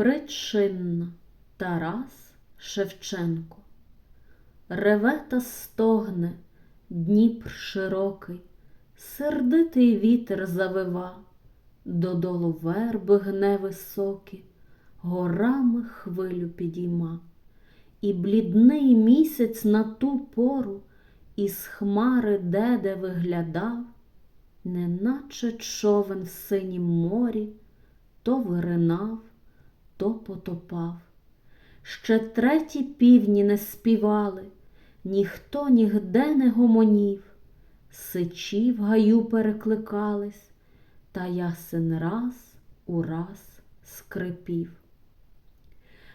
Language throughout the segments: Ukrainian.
Причинна Тарас Шевченко. Реве та стогне Дніпр широкий, сердитий вітер завива, додолу верби гне високі, горами хвилю підійма, і блідний місяць на ту пору із хмари деде виглядав, неначе човен в синім морі, то виринав, то потопав. Ще треті півні не співали, ніхто нігде не гомонів, сичі в гаю перекликались, та ясен раз у раз скрипів.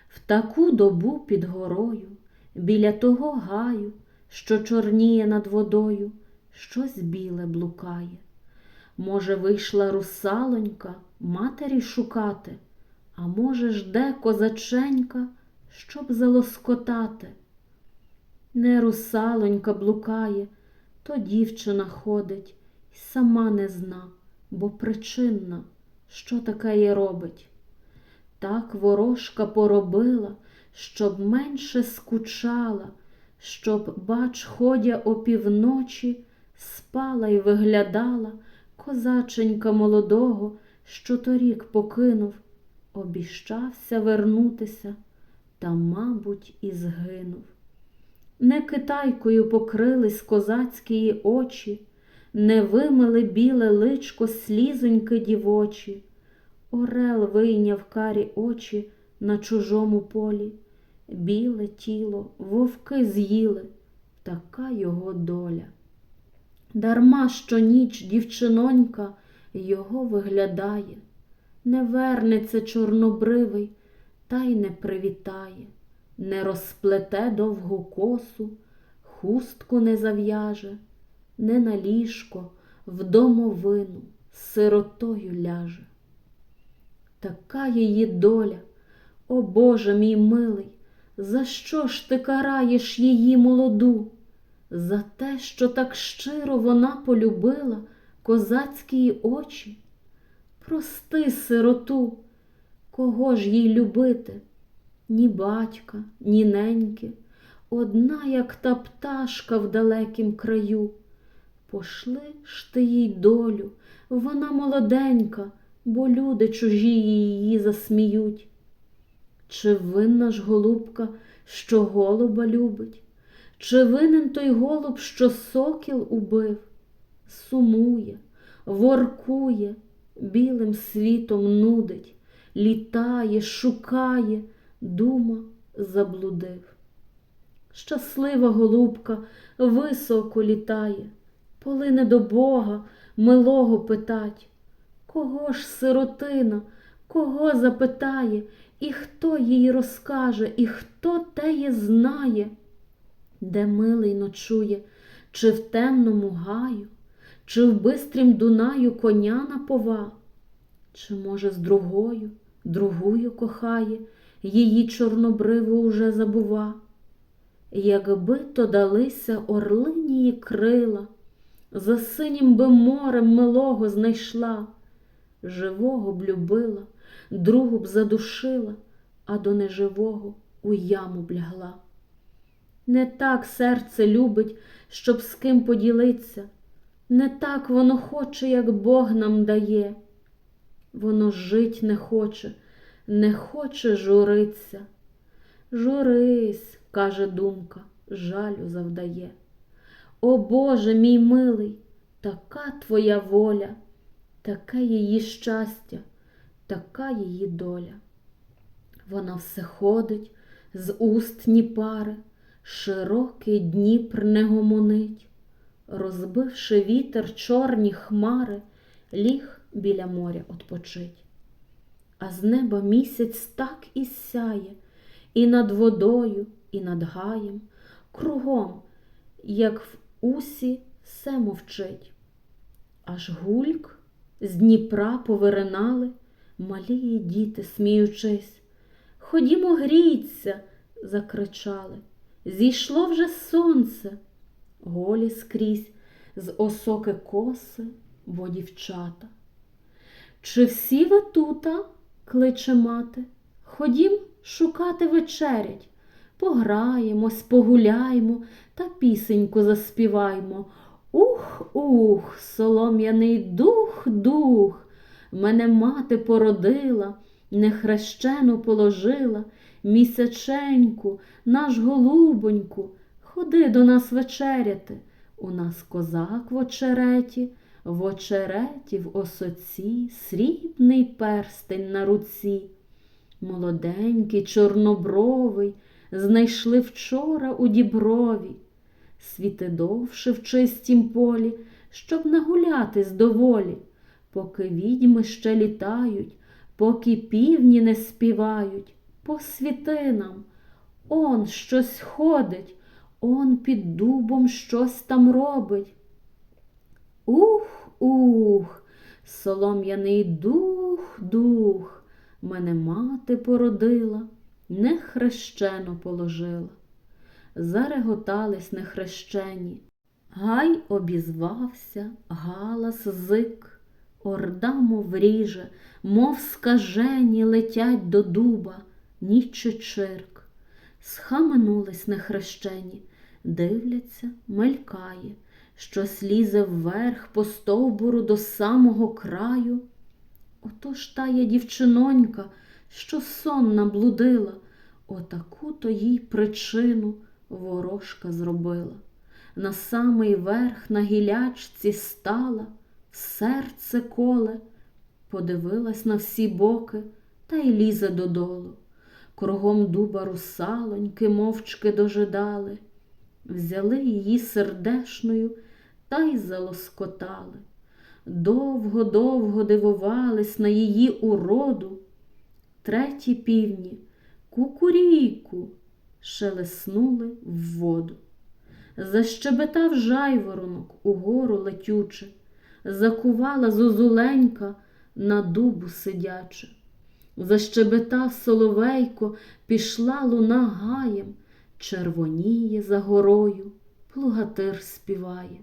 В таку добу під горою, біля того гаю, що чорніє над водою, щось біле блукає. Може, вийшла русалонька матері шукати, а може, жде козаченька, щоб залоскотати. Не русалонька блукає, то дівчина ходить й сама не зна, бо причинна, що таке є робить. Так ворожка поробила, щоб менше скучала, щоб, бач, ходя опівночі, спала й виглядала козаченька молодого, що торік покинув, обіщався вернутися, та, мабуть, і згинув. Не китайкою покрились козацькі очі, не вимили біле личко слізоньки дівочі. Орел вийняв карі очі на чужому полі, біле тіло, вовки з'їли, така його доля. Дарма що ніч дівчинонька його виглядає, не вернеться чорнобривий, та й не привітає, не розплете довгу косу, хустку не зав'яже, не на ліжко в домовину сиротою ляже. Така її доля, о Боже мій милий, за що ж ти караєш її молоду? За те, що так щиро вона полюбила козацькі очі? Прости, сироту, кого ж їй любити? Ні батька, ні неньки, одна, як та пташка в далекім краю. Пошли ж ти їй долю, вона молоденька, бо люди чужі її засміють. Чи винна ж голубка, що голуба любить? Чи винен той голуб, що сокіл убив? Сумує, воркує, білим світом нудить, літає, шукає, дума заблудив. Щаслива голубка високо літає, полине до Бога милого питать. Кого ж сиротина, кого запитає, і хто їй розкаже, і хто теє знає? де милий ночує, чи в темному гаю, чи в бистрім Дунаю коня напова, чи, може, з другою, другою кохає, її чорнобриву уже забува. Якби то далися орлинії крила, за синім би морем милого знайшла, живого б любила, другу б задушила, а до неживого у яму б лягла. Не так серце любить, щоб з ким поділиться, не так воно хоче, як Бог нам дає. Воно жить не хоче, не хоче журиться. Журись, каже думка, жалю завдає. О Боже мій милий, така твоя воля, таке її щастя, така її доля. Вона все ходить з уст ні пари. Широкий Дніпр не гомонить, розбивши вітер чорні хмари, ліг біля моря отпочить. А з неба місяць так і сяє, і над водою, і над гаєм, кругом, як в усі все мовчить. Аж гульк з Дніпра повиринали малі діти, сміючись. Ходімо, гріться, закричали. Зійшло вже сонце, голі скрізь з осоки коси, бо дівчата. Чи всі ви тута? кличе мати. ходім шукати вечерять. Пограємось, погуляймо та пісеньку заспіваймо. Ух, ух, солом'яний дух, дух, мене мати породила, нехрещену положила, місяченьку, наш голубоньку, ходи до нас вечеряти. У нас козак в очереті, в очереті в осоці, срібний перстень на руці. Молоденький, чорнобровий, знайшли вчора у діброві, світи довше в чистім полі, щоб нагулятись доволі, поки відьми ще літають, поки півні не співають, посвіти нам, он щось ходить, он під дубом щось там робить. Ух, ух, солом'яний дух, дух, мене мати породила, нехрещено положила. Зареготались нехрещені. Гай обізвався, галас зик, орда, мов ріже, мов скажені летять до дуба, ніч і чирк. Схаменулись нехрещені, дивляться, мелькає, щось лізе вверх по стовбуру до самого краю. Ото ж тая дівчинонька, що сонна блудила, отаку то їй причину ворожка зробила. На самий верх на гілячці стала, серце коле, подивилась на всі боки та й лізе додолу. Кругом дуба русалоньки мовчки дожидали, взяли її сердешною та й залоскотали. Довго-довго дивувались на її уроду. Треті півні кукуріку шелеснули в воду. Защебетав жайворонок угору летючи, закувала зозуленька на дубу сидячи. Защебетав соловейко, пішла луна гаєм, червоніє за горою, плугатир співає.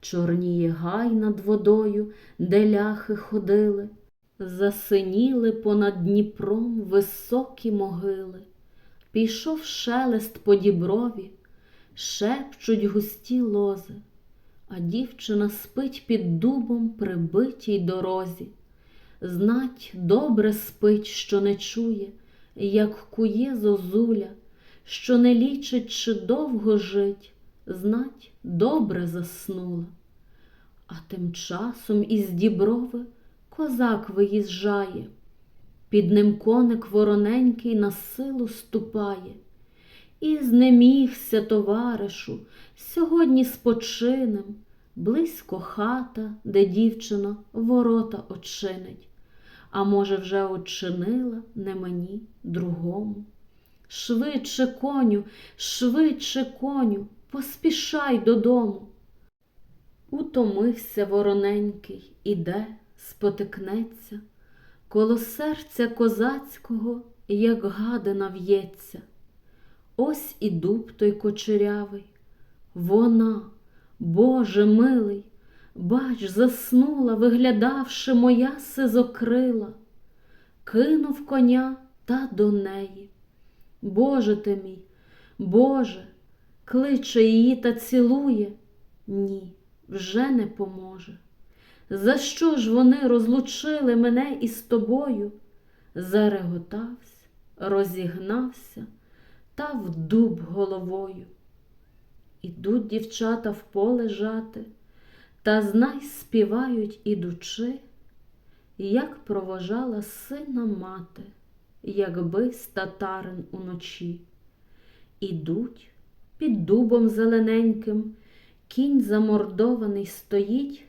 Чорніє гай над водою, де ляхи ходили, засиніли понад Дніпром високі могили. Пішов шелест по діброві, шепчуть густі лози, а дівчина спить під дубом при битій дорозі. Знать, добре спить, що не чує, як кує зозуля, що не лічить, чи довго жить, знать, добре заснула. А тим часом із діброви козак виїжджає, під ним коник вороненький на силу ступає. І знемігся, товаришу, сьогодні спочинем, близько хата, де дівчина ворота очинить, а може, вже очинила не мені, другому. Швидше, коню, швидше, коню, поспішай додому. Утомився вороненький, іде, спотикнеться, коло серця козацького, як гадина в'ється. Ось і дуб той кочерявий, вона, Боже милий, бач, заснула, виглядавши моя сизокрила, кинув коня та до неї. Боже ти мій, Боже, кличе її та цілує, ні, вже не поможе. За що ж вони розлучили мене із тобою? Зареготався, розігнався та в дуб головою. Ідуть дівчата в поле жати, та знай співають ідучи, як провожала сина мати, якби з татарин уночі. Ідуть під дубом зелененьким, кінь замордований стоїть,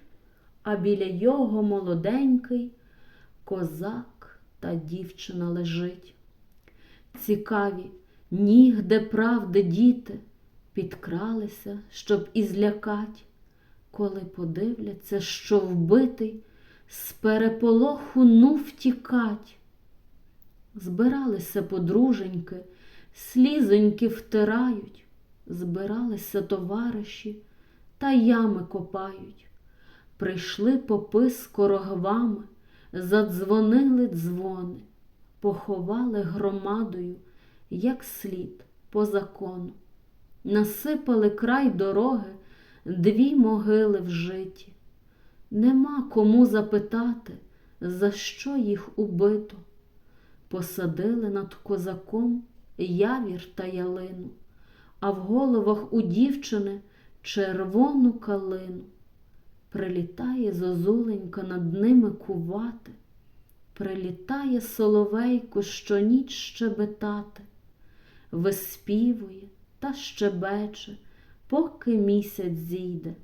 а біля його молоденький козак та дівчина лежить. Цікаві, нігде правди діти підкралися, щоб і злякать, коли подивляться, що вбитий з переполоху ну втікать. Збиралися подруженьки, слізоньки втирають, збиралися товариші та ями копають. Прийшли попи з корогвами, задзвонили дзвони, поховали громадою, як слід по закону. Насипали край дороги дві могили в житі. Нема кому запитати, за що їх убито. Посадили над козаком явір та ялину, а в головах у дівчини червону калину. Прилітає зозуленька над ними кувати, прилітає соловейко щоніч щебетати, виспівує та щебече, поки місяць зійде,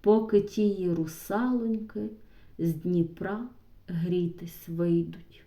поки тії русалоньки з Дніпра грітись вийдуть.